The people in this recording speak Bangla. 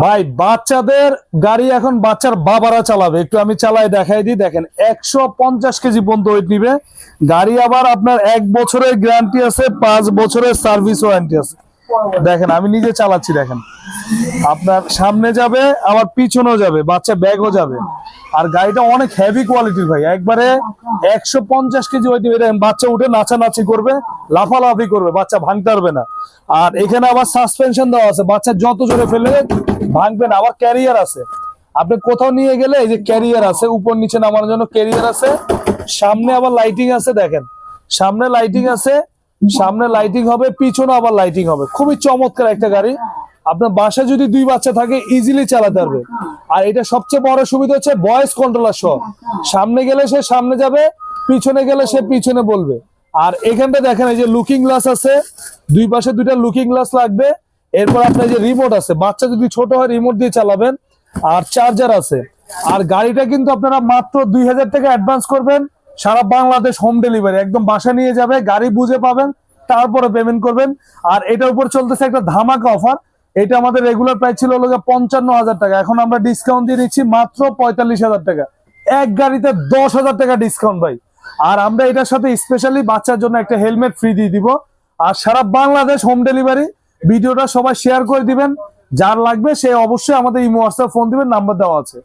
ভাই, বাচ্চাদের গাড়ি এখন বাচ্চার বাবারা চালাবে। একটু আমি চালাই দেখাই দিই। দেখেন, একশো পঞ্চাশ কেজি পর্যন্ত ওয়েট নিবে। গাড়ি আবার আপনার এক বছরের গ্যারান্টি আছে, পাঁচ বছরের সার্ভিস ওয়ারেন্টি আছে। দেখেন, আমি নিজে চালাচ্ছি, দেখেন। আপনার সামনে যাবে, আবার পিছনেও যাবে, বাচ্চা ব্যাগও যাবে। আর গাড়িটা অনেক হেভি কোয়ালিটির ভাই। একবারে একশো পঞ্চাশ কেজি নিবে বাচ্চা উঠে নাচানাচি করবে, লাফালাফি করবে, বাচ্চা ভাঙতে পারবে না। আর এখানে আবার সাসপেনশন দেওয়া আছে, বাচ্চা যত জোরে ফেলে ভাঙবে না, আবার ক্যারিয়ার আছে। আপনি কোথাও নিয়ে গেলে এই যে ক্যারিয়ার আছে, উপর নিচে নামানোর জন্য ক্যারিয়ার আছে, সামনে আবার লাইটিং আছে দেখেন। সামনে লাইটিং আছে, সামনে লাইটিং হবে, পিছনে আবার লাইটিং হবে। খুবই চমৎকার একটা গাড়ি। আপনার বাসায় যদি দুই বাচ্চা থাকে ইজিলি চালাতে পারবে। আর এটা সবচেয়ে বড় সুবিধা হচ্ছে ভয়েস কন্ট্রোলার সহ। সামনে গেলে সে সামনে যাবে, পিছনে গেলে সে পিছনে বলবে। আর এখানটা দেখেন, এই যে লুকিং গ্লাস আছে, দুই পাশে দুইটা লুকিং গ্লাস লাগবে। এরপর আপনার যে রিমোট আছে, বাচ্চা যদি ছোট হয় রিমোট দিয়ে চালাবেন। আর চার্জার আছে। আর গাড়িটা কিন্তু আপনারা মাত্র দুই হাজার টাকা অ্যাডভান্স করবেন। সারা বাংলাদেশ হোম ডেলিভারি একদম বাসা নিয়ে যাবে, গাড়ি বুঝে পাবেন, তারপরে পেমেন্ট করবেন। আর এটার উপর চলতেছে একটা ধামাকা অফার এটা আমাদের রেগুলার প্রাইস ছিল হলো পঞ্চান্ন হাজার টাকা। এখন আমরা ডিসকাউন্ট দিয়ে দিচ্ছি মাত্র পঁয়তাল্লিশ হাজার টাকা। এক গাড়িতে দশ হাজার টাকা ডিসকাউন্ট ভাই। আর আমরা এটার সাথে স্পেশালি বাচ্চার জন্য একটা হেলমেট ফ্রি দিয়ে দিব। আর সারা বাংলাদেশ হোম ডেলিভারি ভিডিওটা সবাই শেয়ার করে দিবেন। যার লাগবে সে অবশ্যই আমাদের ইমো হোয়াটসঅ্যাপ ফোন দিবেন নাম্বার দেওয়া আছে।